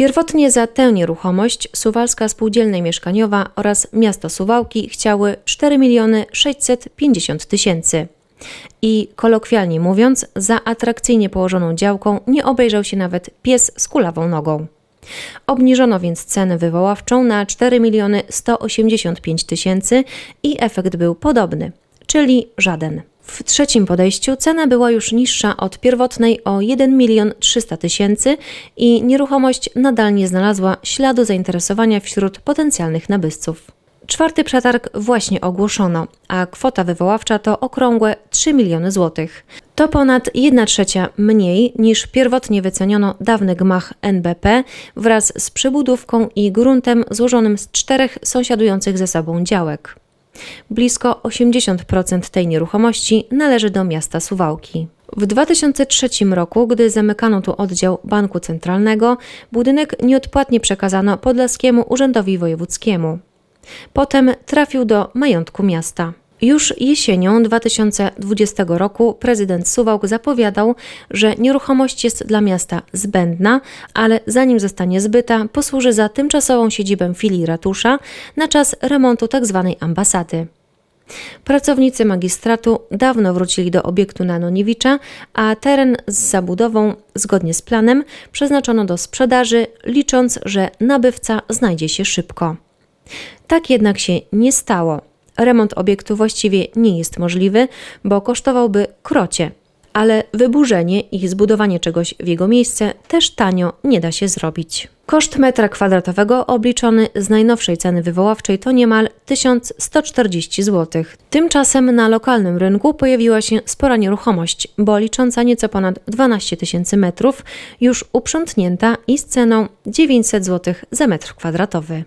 Pierwotnie za tę nieruchomość Suwalska Spółdzielnia Mieszkaniowa oraz miasto Suwałki chciały 4 miliony 650 tysięcy. I kolokwialnie mówiąc, za atrakcyjnie położoną działką nie obejrzał się nawet pies z kulawą nogą. Obniżono więc cenę wywoławczą na 4 miliony 185 tysięcy i efekt był podobny, czyli żaden. W trzecim podejściu cena była już niższa od pierwotnej o 1 milion 300 tysięcy i nieruchomość nadal nie znalazła śladu zainteresowania wśród potencjalnych nabywców. Czwarty przetarg właśnie ogłoszono, a kwota wywoławcza to okrągłe 3 miliony złotych. To ponad 1 trzecia mniej niż pierwotnie wyceniono dawny gmach NBP wraz z przybudówką i gruntem złożonym z czterech sąsiadujących ze sobą działek. Blisko 80% tej nieruchomości należy do miasta Suwałki. W 2003 roku, gdy zamykano tu oddział Banku Centralnego, budynek nieodpłatnie przekazano Podlaskiemu Urzędowi Wojewódzkiemu. Potem trafił do majątku miasta. Już jesienią 2020 roku prezydent Suwałk zapowiadał, że nieruchomość jest dla miasta zbędna, ale zanim zostanie zbyta, posłuży za tymczasową siedzibę filii ratusza na czas remontu tzw. ambasady. Pracownicy magistratu dawno wrócili do obiektu na Noniewicza, a teren z zabudową, zgodnie z planem, przeznaczono do sprzedaży, licząc, że nabywca znajdzie się szybko. Tak jednak się nie stało. Remont obiektu właściwie nie jest możliwy, bo kosztowałby krocie, ale wyburzenie i zbudowanie czegoś w jego miejsce też tanio nie da się zrobić. Koszt metra kwadratowego obliczony z najnowszej ceny wywoławczej to niemal 1140 zł. Tymczasem na lokalnym rynku pojawiła się spora nieruchomość, bo licząca nieco ponad 12 tysięcy metrów, już uprzątnięta i z ceną 900 zł za metr kwadratowy.